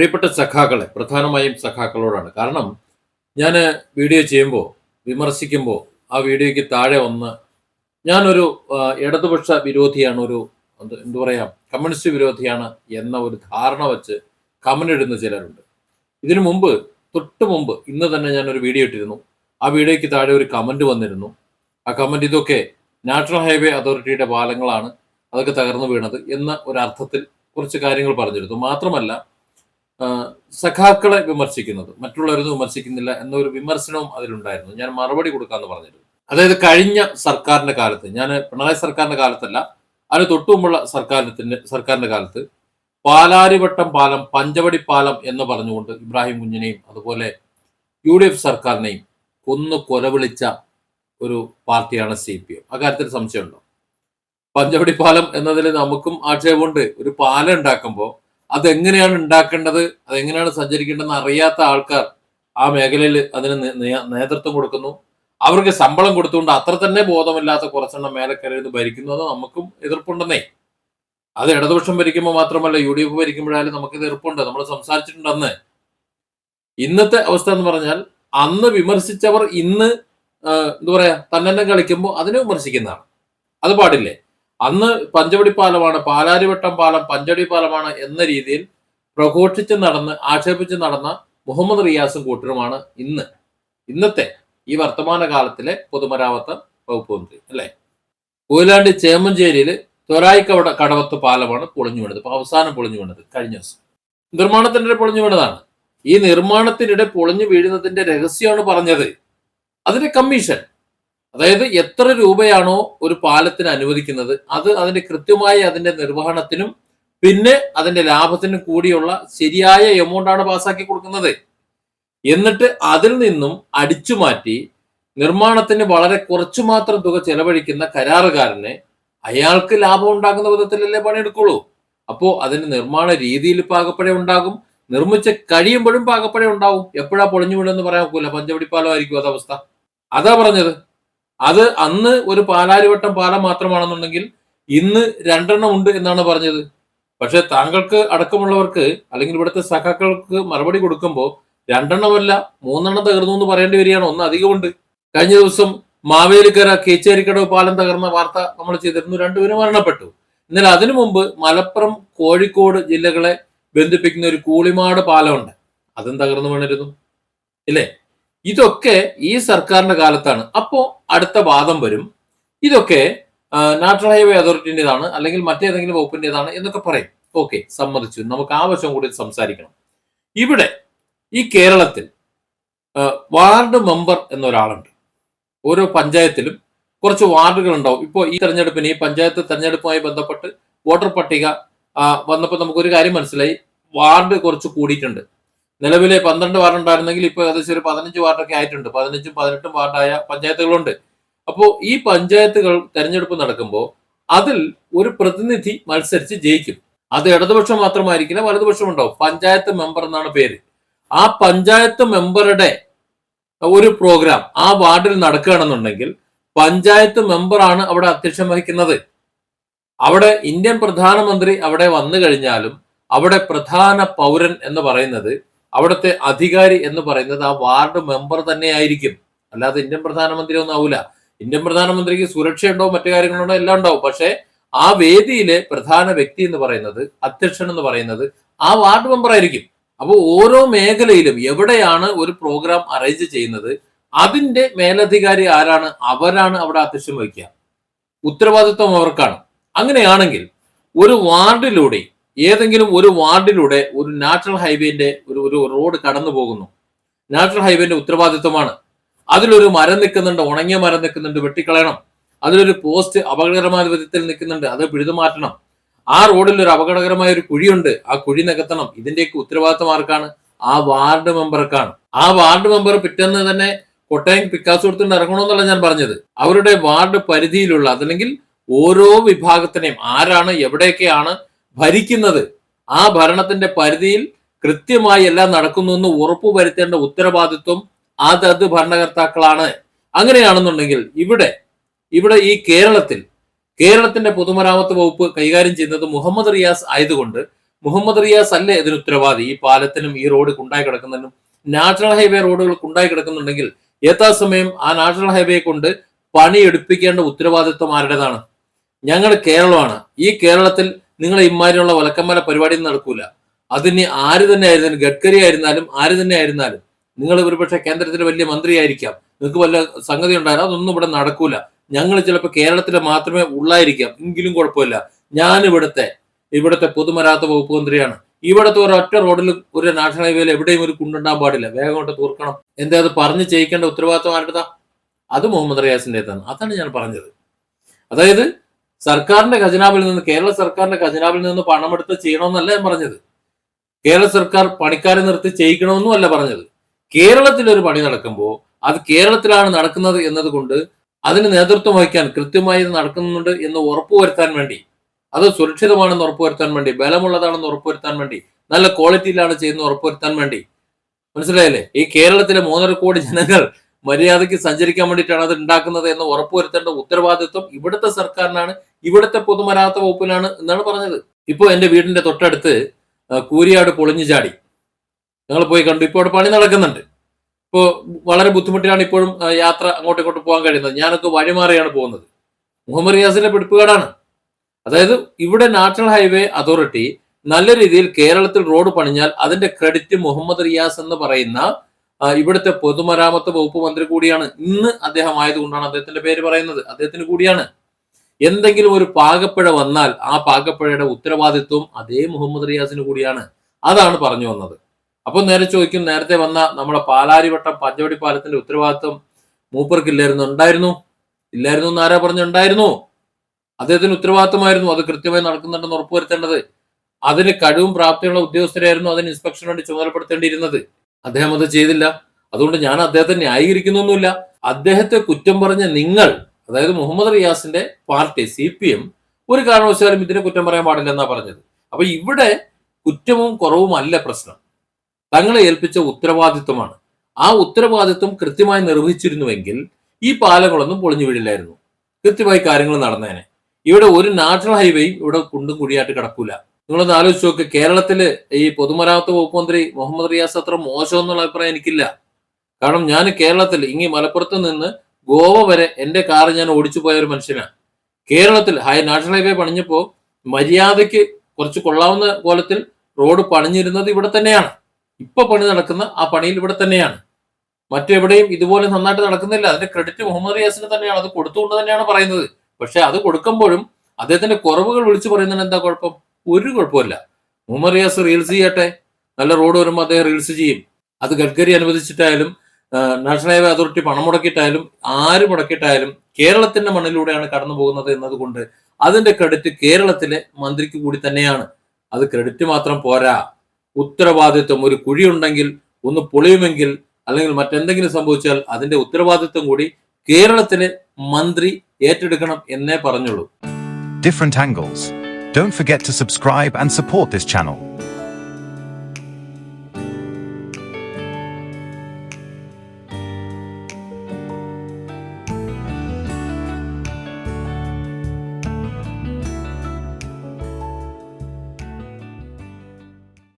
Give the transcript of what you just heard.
പ്രിയപ്പെട്ട സഖാക്കളെ പ്രധാനമായും സഖാക്കളോടാണ്. കാരണം ഞാൻ വീഡിയോ ചെയ്യുമ്പോൾ വിമർശിക്കുമ്പോൾ ആ വീഡിയോയ്ക്ക് താഴെ ഒന്ന് ഞാനൊരു ഇടതുപക്ഷ വിരോധിയാണ് ഒരു എന്ത് പറയാം കമ്മ്യൂണിസ്റ്റ് വിരോധിയാണ് എന്ന ഒരു ധാരണ വെച്ച് കമന്റ് ഇടുന്ന ചിലരുണ്ട്. ഇതിനു മുമ്പ് തൊട്ട് മുമ്പ് ഇന്ന് തന്നെ ഞാൻ ഒരു വീഡിയോ ഇട്ടിരുന്നു. ആ വീഡിയോയ്ക്ക് താഴെ ഒരു കമന്റ് വന്നിരുന്നു. ആ കമന്റ് ഇതൊക്കെ നാഷണൽ ഹൈവേ അതോറിറ്റിയുടെ പാലങ്ങളാണ് അതൊക്കെ തകർന്നു വീണത് എന്ന ഒരു അർത്ഥത്തിൽ കുറച്ച് കാര്യങ്ങൾ പറഞ്ഞിരുന്നു. മാത്രമല്ല സഖാക്കളെ വിമർശിക്കുന്നത്. മറ്റുള്ളവരൊന്നും വിമർശിക്കുന്നില്ല എന്നൊരു വിമർശനവും അതിലുണ്ടായിരുന്നു. ഞാൻ മറുപടി കൊടുക്കാന്ന് പറഞ്ഞിരുന്നു. അതായത് കഴിഞ്ഞ സർക്കാരിന്റെ കാലത്ത് ഞാൻ പിണറായി സർക്കാരിന്റെ കാലത്തല്ല അതിന് തൊട്ടുമുമ്പുള്ള സർക്കാരിന്റെ സർക്കാരിന്റെ കാലത്ത് പാലാരിവട്ടം പാലം പഞ്ചവടി പാലം എന്ന് പറഞ്ഞുകൊണ്ട് ഇബ്രാഹിം കുഞ്ഞിനെയും അതുപോലെ യു ഡി എഫ് സർക്കാരിനെയും കൊന്നു കൊലവിളിച്ച ഒരു പാർട്ടിയാണ് സി പി എം. അക്കാര്യത്തിൽ സംശയമുണ്ടോ? പഞ്ചവടി പാലം എന്നതിൽ നമുക്കും ആക്ഷേപമുണ്ട്. ഒരു പാലം ഉണ്ടാക്കുമ്പോൾ അതെങ്ങനെയാണ് ഉണ്ടാക്കേണ്ടത്? അതെങ്ങനെയാണ് സഞ്ചരിക്കേണ്ടതെന്ന് അറിയാത്ത ആൾക്കാർ ആ മേഖലയിൽ അതിന് നേതൃത്വം കൊടുക്കുന്നു. അവർക്ക് ശമ്പളം കൊടുത്തുകൊണ്ട് അത്ര തന്നെ ബോധമില്ലാത്ത കുറച്ചെണ്ണം മേലെ കയറി ഭരിക്കുന്നു അത് നമുക്കും എതിർപ്പുണ്ടെന്നേ. അത് ഇടതുപക്ഷം ഭരിക്കുമ്പോൾ മാത്രമല്ല യു ഡി എഫ് ഭരിക്കുമ്പോഴായാലും നമുക്ക് എതിർപ്പുണ്ട്. നമ്മൾ സംസാരിച്ചിട്ടുണ്ട് അന്ന്. ഇന്നത്തെ അവസ്ഥ എന്ന് പറഞ്ഞാൽ അന്ന് വിമർശിച്ചവർ ഇന്ന് എന്താ പറയാ തന്നെ കളിക്കുമ്പോൾ അതിനെ വിമർശിക്കുന്നതാണ്. അത് പാടില്ലേ? അന്ന് പഞ്ചവടി പാലമാണ് പാലാരിവട്ടം പാലം പഞ്ചവടി പാലമാണ് എന്ന രീതിയിൽ പ്രഘോഷിച്ച് നടന്ന് ആക്ഷേപിച്ച് നടന്ന മുഹമ്മദ് റിയാസും കൂട്ടരുമാണ് ഇന്ന്. ഇന്നത്തെ ഈ വർത്തമാന കാലത്തിലെ പൊതുമരാമത്ത് വകുപ്പ് മന്ത്രി അല്ലെ? കൊയിലാണ്ടി ചേമഞ്ചേരിയിൽ തൊരായി കവട കടവത്ത് പാലമാണ് പൊളിഞ്ഞു വീണത്. ഇപ്പൊ അവസാനം പൊളിഞ്ഞു വീണത് കഴിഞ്ഞ ദിവസം. നിർമ്മാണത്തിനിടെ പൊളിഞ്ഞു വീണതാണ്. ഈ നിർമ്മാണത്തിനിടെ പൊളിഞ്ഞു വീഴുന്നതിന്റെ രഹസ്യമാണ് പറഞ്ഞത്. അതിന്റെ കമ്മീഷൻ അതായത് എത്ര രൂപയാണോ ഒരു പാലത്തിന് അനുവദിക്കുന്നത് അത് അതിന്റെ കൃത്യമായി അതിന്റെ നിർവഹണത്തിനും പിന്നെ അതിന്റെ ലാഭത്തിനും കൂടിയുള്ള ശരിയായ എമൗണ്ട് ആണ് പാസ്സാക്കി കൊടുക്കുന്നത്. എന്നിട്ട് അതിൽ നിന്നും അടിച്ചു മാറ്റി നിർമ്മാണത്തിന് വളരെ കുറച്ചു മാത്രം തുക ചെലവഴിക്കുന്ന കരാറുകാരനെ അയാൾക്ക് ലാഭം ഉണ്ടാകുന്ന വിധത്തിലല്ലേ പണിയെടുക്കുള്ളൂ. അപ്പോ അതിന് നിർമ്മാണ രീതിയിൽ പാകപ്പഴ ഉണ്ടാകും നിർമ്മിച്ച് കഴിയുമ്പോഴും പാകപ്പഴ ഉണ്ടാവും. എപ്പോഴാ പൊളിഞ്ഞു വീണെന്ന് പറയാൻ ഒക്കില്ല. പഞ്ചവടി പാലമായിരിക്കും അതവസ്ഥ അതാ പറഞ്ഞത്. അത് അന്ന് ഒരു പാലാരിവട്ടം പാലം മാത്രമാണെന്നുണ്ടെങ്കിൽ ഇന്ന് രണ്ടെണ്ണം ഉണ്ട് എന്നാണ് പറഞ്ഞത്. പക്ഷെ താങ്കൾക്ക് അടക്കമുള്ളവർക്ക് അല്ലെങ്കിൽ ഇവിടുത്തെ സഖാക്കൾക്ക് മറുപടി കൊടുക്കുമ്പോൾ രണ്ടെണ്ണമല്ല മൂന്നെണ്ണം തകർന്നു എന്ന് പറയേണ്ടി വരികയാണ്. ഒന്ന് അധികമുണ്ട് കഴിഞ്ഞ ദിവസം മാവേലിക്കര കേച്ചേരിക്കടവ് പാലം തകർന്ന വാർത്ത നമ്മൾ ചെയ്തിരുന്നു. രണ്ടുപേരും മരണപ്പെട്ടു. എന്നാൽ അതിനു മുമ്പ് മലപ്പുറം കോഴിക്കോട് ജില്ലകളെ ബന്ധിപ്പിക്കുന്ന ഒരു കൂളിമാട് പാലമുണ്ട്. അതും തകർന്നു വീണിരുന്നു. ഇല്ലേ? ഇതൊക്കെ ഈ സർക്കാരിന്റെ കാലത്താണ്. അപ്പോ അടുത്ത വാദം വരും. ഇതൊക്കെ നാഷണൽ ഹൈവേ അതോറിറ്റിന്റെതാണ് അല്ലെങ്കിൽ മറ്റേതെങ്കിലും വകുപ്പിന്റെതാണ് എന്നൊക്കെ പറയും. ഓക്കെ സമ്മതിച്ചു. നമുക്ക് ആ വശം കൂടി സംസാരിക്കണം. ഇവിടെ ഈ കേരളത്തിൽ വാർഡ് മെമ്പർ എന്നൊരാളുണ്ട്. ഓരോ പഞ്ചായത്തിലും കുറച്ച് വാർഡുകൾ ഉണ്ടാവും ഇപ്പോൾ ഈ തെരഞ്ഞെടുപ്പിന് ഈ പഞ്ചായത്ത് തെരഞ്ഞെടുപ്പുമായി ബന്ധപ്പെട്ട് വോട്ടർ പട്ടിക വന്നപ്പോൾ നമുക്കൊരു കാര്യം മനസ്സിലായി. വാർഡ് കുറച്ച് കൂടിയിട്ടുണ്ട്. നിലവിലെ പന്ത്രണ്ട് വാർഡ് ഉണ്ടായിരുന്നെങ്കിൽ ഇപ്പോൾ ഏകദേശം ഒരു പതിനഞ്ച് വാർഡൊക്കെ ആയിട്ടുണ്ട്. പതിനഞ്ചും പതിനെട്ടും വാർഡായ പഞ്ചായത്തുകളുണ്ട്. അപ്പോൾ ഈ പഞ്ചായത്തുകൾ തെരഞ്ഞെടുപ്പ് നടക്കുമ്പോൾ അതിൽ ഒരു പ്രതിനിധി മത്സരിച്ച് ജയിക്കും. അത് ഇടതുപക്ഷം മാത്രമായിരിക്കില്ല വലതുപക്ഷം ഉണ്ടാവും. പഞ്ചായത്ത് മെമ്പർ എന്നാണ് പേര്. ആ പഞ്ചായത്ത് മെമ്പറുടെ ഒരു പ്രോഗ്രാം ആ വാർഡിൽ നടക്കുകയാണെന്നുണ്ടെങ്കിൽ പഞ്ചായത്ത് മെമ്പറാണ് അവിടെ അധ്യക്ഷം വഹിക്കുന്നത്. അവിടെ ഇന്ത്യൻ പ്രധാനമന്ത്രി അവിടെ വന്നു കഴിഞ്ഞാലും അവിടെ പ്രധാന പൗരൻ എന്ന് പറയുന്നത് അവിടുത്തെ അധികാരി എന്ന് പറയുന്നത് ആ വാർഡ് മെമ്പർ തന്നെ ആയിരിക്കും അല്ലാതെ ഇന്ത്യൻ പ്രധാനമന്ത്രി ഒന്നും ആവില്ല ഇന്ത്യൻ പ്രധാനമന്ത്രിക്ക് സുരക്ഷയുണ്ടോ മറ്റു കാര്യങ്ങളുണ്ടോ എല്ലാം ഉണ്ടാവും. പക്ഷേ ആ വേദിയിലെ പ്രധാന വ്യക്തി എന്ന് പറയുന്നത് അധ്യക്ഷൻ എന്ന് പറയുന്നത് ആ വാർഡ് മെമ്പർ ആയിരിക്കും. അപ്പോൾ ഓരോ മേഖലയിലും എവിടെയാണ് ഒരു പ്രോഗ്രാം അറേഞ്ച് ചെയ്യുന്നത് അതിന്റെ മേലധികാരി ആരാണ് അവരാണ് അവിടെ അധ്യക്ഷം വഹിക്കുക. ഉത്തരവാദിത്വം അവർക്കാണ്. അങ്ങനെയാണെങ്കിൽ ഒരു വാർഡിലൂടെ ഏതെങ്കിലും ഒരു വാർഡിലൂടെ ഒരു നാഷണൽ ഹൈവേന്റെ ഒരു ഒരു റോഡ് കടന്നു പോകുന്നു. നാഷണൽ ഹൈവേന്റെ ഉത്തരവാദിത്വമാണ്. അതിലൊരു മരം നിൽക്കുന്നുണ്ട് ഉണങ്ങിയ മരം നിൽക്കുന്നുണ്ട് വെട്ടിക്കളയണം. അതിലൊരു പോസ്റ്റ് അപകടകരമായ വിധത്തിൽ നിൽക്കുന്നുണ്ട് അത് പിഴുതു മാറ്റണം ആ റോഡിൽ ഒരു അപകടകരമായ ഒരു കുഴിയുണ്ട് ആ കുഴി നികത്തണം. ഇതിന്റെയൊക്കെ ഉത്തരവാദിത്വം ആർക്കാണ്? ആ വാർഡ് മെമ്പർക്കാണ്. ആ വാർഡ് മെമ്പർ പിറ്റേന്ന് തന്നെ കൊട്ടയം പിക്കാസ് കൊടുത്തുകൊണ്ട് ഇറങ്ങണമെന്നല്ല ഞാൻ പറഞ്ഞത്. അവരുടെ വാർഡ് പരിധിയിലുള്ള അതല്ലെങ്കിൽ ഓരോ വിഭാഗത്തിനെയും ആരാണ് എവിടെയൊക്കെയാണ് ഭരിക്കുന്നത്. ആ ഭരണത്തിന്റെ പരിധിയിൽ കൃത്യമായി എല്ലാം നടക്കുന്നു എന്ന് ഉറപ്പുവരുത്തേണ്ട ഉത്തരവാദിത്വം അതത് ഭരണകർത്താക്കളാണ്. അങ്ങനെയാണെന്നുണ്ടെങ്കിൽ ഇവിടെ ഇവിടെ ഈ കേരളത്തിൽ കേരളത്തിന്റെ പൊതുമരാമത്ത് വകുപ്പ് കൈകാര്യം ചെയ്യുന്നത് മുഹമ്മദ് റിയാസ് ആയതുകൊണ്ട് മുഹമ്മദ് റിയാസ് അല്ലേ ഇതിന് ഉത്തരവാദി? ഈ പാലത്തിനും ഈ റോഡ് കുണ്ടായി കിടക്കുന്നതിനും നാഷണൽ ഹൈവേ റോഡുകൾ ഉണ്ടായി കിടക്കുന്നുണ്ടെങ്കിൽ യഥാസമയം ആ നാഷണൽ ഹൈവേ കൊണ്ട് പണിയെടുപ്പിക്കേണ്ട ഉത്തരവാദിത്വം ആരുടേതാണ്? ഞങ്ങൾ കേരളമാണ്. ഈ കേരളത്തിൽ നിങ്ങൾ ഇമാരിയുള്ള വലക്കമ്മല പരിപാടി നടക്കൂല. അതിന് ആര് തന്നെ ആയിരുന്നാലും ഗഡ്കരി ആയിരുന്നാലും ആര് തന്നെ ആയിരുന്നാലും നിങ്ങൾ ഒരുപക്ഷെ കേന്ദ്രത്തിലെ വലിയ മന്ത്രിയായിരിക്കാം. നിങ്ങൾക്ക് വല്ല സംഗതി ഉണ്ടായാലും അതൊന്നും ഇവിടെ നടക്കൂല. ഞങ്ങൾ ചിലപ്പോൾ കേരളത്തിൽ മാത്രമേ ഉള്ളായിരിക്കാം. എങ്കിലും കുഴപ്പമില്ല. ഞാൻ ഇവിടുത്തെ ഇവിടുത്തെ പൊതുമരാത്ത വകുപ്പ് മന്ത്രിയാണ്. ഇവിടുത്തെ ഒരൊറ്റ റോഡിൽ ഒരു നാഷണൽ ഹൈവേയിൽ എവിടെയും ഒരു കുണ്ടുണ്ടാൻ പാടില്ല. വേഗം കൊണ്ട് തീർക്കണം. എന്താ അത് പറഞ്ഞ് ചെയ്യിക്കേണ്ട ഉത്തരവാദിത്വം ആരുടേതാ അത് മുഹമ്മദ് റിയാസിന്റെതാണ് അതാണ് ഞാൻ പറഞ്ഞത്. അതായത് സർക്കാരിന്റെ ഖജനാവിൽ നിന്ന് കേരള സർക്കാരിന്റെ ഖജനാവിൽ നിന്ന് പണമെടുത്ത് ചെയ്യണമെന്നല്ല ഞാൻ പറഞ്ഞത്. കേരള സർക്കാർ പണിക്കാരെ നിർത്തി ചെയ്യിക്കണമെന്നും അല്ല പറഞ്ഞത്. കേരളത്തിൽ ഒരു പണി നടക്കുമ്പോൾ അത് കേരളത്തിലാണ് നടക്കുന്നത് എന്നതുകൊണ്ട് അതിന് നേതൃത്വം വഹിക്കാൻ കൃത്യമായി നടക്കുന്നുണ്ട് എന്ന് ഉറപ്പുവരുത്താൻ വേണ്ടി അത് സുരക്ഷിതമാണെന്ന് ഉറപ്പുവരുത്താൻ വേണ്ടി ബലമുള്ളതാണെന്ന് ഉറപ്പുവരുത്താൻ വേണ്ടി നല്ല ക്വാളിറ്റിയിലാണ് ചെയ്യുന്നത് ഉറപ്പുവരുത്താൻ വേണ്ടി. മനസ്സിലായില്ലേ? ഈ കേരളത്തിലെ മൂന്നര കോടി ജനങ്ങൾ മര്യാദയ്ക്ക് സഞ്ചരിക്കാൻ വേണ്ടിയിട്ടാണ് അത് ഉണ്ടാക്കുന്നത് എന്ന് ഉറപ്പുവരുത്തേണ്ട ഉത്തരവാദിത്വം ഇവിടുത്തെ സർക്കാരിനാണ്. ഇവിടുത്തെ പൊതുമരാത്ത വകുപ്പിലാണ് എന്നാണ് പറഞ്ഞത്. ഇപ്പോൾ എന്റെ വീടിന്റെ തൊട്ടടുത്ത് കൂരിയാട് പൊളിഞ്ഞു ചാടി. ഞങ്ങൾ പോയി കണ്ടു. ഇപ്പോൾ അവിടെ പണി നടക്കുന്നുണ്ട്. ഇപ്പോൾ വളരെ ബുദ്ധിമുട്ടിലാണ് ഇപ്പോഴും യാത്ര അങ്ങോട്ടും ഇങ്ങോട്ടും പോകാൻ കഴിയുന്നത്. ഞാനൊക്കെ വഴിമാറിയാണ് പോകുന്നത്. മുഹമ്മദ് റിയാസിന്റെ പിടിപ്പുകേടാണ്. അതായത് ഇവിടെ നാഷണൽ ഹൈവേ അതോറിറ്റി നല്ല രീതിയിൽ കേരളത്തിൽ റോഡ് പണിഞ്ഞാൽ അതിന്റെ ക്രെഡിറ്റ് മുഹമ്മദ് റിയാസ് എന്ന് പറയുന്ന ഇവിടുത്തെ പൊതുമരാമത്ത് വകുപ്പ് മന്ത്രി കൂടിയാണ്. ഇന്ന് അദ്ദേഹം ആയതുകൊണ്ടാണ് അദ്ദേഹത്തിന്റെ പേര് പറയുന്നത്. അദ്ദേഹത്തിന് കൂടിയാണ്. എന്തെങ്കിലും ഒരു പാകപ്പിഴ വന്നാൽ ആ പാകപ്പിഴയുടെ ഉത്തരവാദിത്വം അതേ മുഹമ്മദ് റിയാസിന് കൂടിയാണ്. അതാണ് പറഞ്ഞു വന്നത്. അപ്പൊ നേരെ ചോദിക്കും നേരത്തെ വന്ന നമ്മുടെ പാലാരിവട്ടം പഞ്ചവടി പാലത്തിന്റെ ഉത്തരവാദിത്വം മൂപ്പർക്കില്ലായിരുന്നു ഉണ്ടായിരുന്നു? ഇല്ലായിരുന്നു എന്ന് ആരാ പറഞ്ഞുണ്ടായിരുന്നു അദ്ദേഹത്തിന് ഉത്തരവാദിത്തമായിരുന്നു അത് കൃത്യമായി നടക്കുന്നുണ്ടെന്ന് ഉറപ്പുവരുത്തേണ്ടത് അതിന് കഴിവും പ്രാപ്തിയുള്ള ഉദ്യോഗസ്ഥരായിരുന്നു അതിന് ഇൻസ്പെക്ഷൻ വേണ്ടി ചുമതലപ്പെടുത്തേണ്ടിയിരുന്നത്. അദ്ദേഹം അത് ചെയ്തില്ല. അതുകൊണ്ട് ഞാൻ അദ്ദേഹത്തെ ന്യായീകരിക്കുന്നൊന്നുമില്ല. അദ്ദേഹത്തെ കുറ്റം പറഞ്ഞ നിങ്ങൾ അതായത് മുഹമ്മദ് റിയാസിന്റെ പാർട്ടി സി പി എം ഒരു കാരണവശാലും ഇതിനെ കുറ്റം പറയാൻ പാടില്ല എന്നാ പറഞ്ഞത്. അപ്പൊ ഇവിടെ കുറ്റവും കുറവും അല്ല പ്രശ്നം. തങ്ങളെ ഏൽപ്പിച്ച ഉത്തരവാദിത്വമാണ്. ആ ഉത്തരവാദിത്വം കൃത്യമായി നിർവഹിച്ചിരുന്നുവെങ്കിൽ ഈ പാലങ്ങളൊന്നും പൊളിഞ്ഞു വീഴില്ലായിരുന്നു. കൃത്യമായി കാര്യങ്ങൾ നടന്നേനെ. ഇവിടെ ഒരു നാഷണൽ ഹൈവേയും ഇവിടെ കുണ്ടും കുഴിയായിട്ട് കിടക്കൂല. നിങ്ങളൊന്ന് ആലോചിച്ച് നോക്ക്. കേരളത്തിൽ ഈ പൊതുമരാമത്ത് വകുപ്പ് മന്ത്രി മുഹമ്മദ് റിയാസ് അത്ര മോശം എന്നുള്ള അഭിപ്രായം എനിക്കില്ല. കാരണം ഞാൻ കേരളത്തിൽ ഇങ്ങി മലപ്പുറത്ത് നിന്ന് ഗോവ വരെ എന്റെ കാർ ഞാൻ ഓടിച്ചു പോയ ഒരു മനുഷ്യനാണ് കേരളത്തിൽ ഹൈ നാഷണൽ ഹൈവേ പണിഞ്ഞപ്പോ മര്യാദയ്ക്ക് കുറച്ച് കൊള്ളാവുന്ന കോലത്തിൽ റോഡ് പണിഞ്ഞിരുന്നത് ഇവിടെ തന്നെയാണ്. ഇപ്പൊ പണി നടക്കുന്ന ആ പണിയിൽ ഇവിടെ തന്നെയാണ്. മറ്റെവിടെയും ഇതുപോലെ നന്നായിട്ട് നടക്കുന്നില്ല. അതിന്റെ ക്രെഡിറ്റ് മുഹമ്മദ് റിയാസിന് തന്നെയാണ്. അത് കൊടുത്തുകൊണ്ട് തന്നെയാണ് പറയുന്നത്. പക്ഷെ അത് കൊടുക്കുമ്പോഴും അദ്ദേഹത്തിന്റെ കുറവുകൾ വിളിച്ചു പറയുന്നതിന് എന്താ കുഴപ്പം? ഒരു കുഴപ്പമില്ല മുഹമ്മദ് റിയാസ് റീൽസ് ചെയ്യട്ടെ. നല്ല റോഡ് വരുമ്പോൾ അദ്ദേഹം റീൽസ് ചെയ്യും. അത് ഗഡ്കരി അനുവദിച്ചിട്ടായാലും നാഷണൽ ഹൈവേ അതോറിറ്റി പണം മുടക്കിയിട്ടായാലും ആര് മുടക്കിയിട്ടായാലും കേരളത്തിന്റെ മണ്ണിലൂടെയാണ് കടന്നു പോകുന്നത് എന്നതുകൊണ്ട് അതിന്റെ ക്രെഡിറ്റ് കേരളത്തിലെ മന്ത്രിക്ക് കൂടി തന്നെയാണ്. അത് ക്രെഡിറ്റ് മാത്രം പോരാ. ഉത്തരവാദിത്വം ഒരു കുഴിയുണ്ടെങ്കിൽ ഒന്ന് പൊളിയുമെങ്കിൽ അല്ലെങ്കിൽ മറ്റെന്തെങ്കിലും സംഭവിച്ചാൽ അതിന്റെ ഉത്തരവാദിത്വം കൂടി കേരളത്തിലെ മന്ത്രി ഏറ്റെടുക്കണം എന്നേ പറഞ്ഞുള്ളൂ. Different angles don't forget to subscribe and support this channel.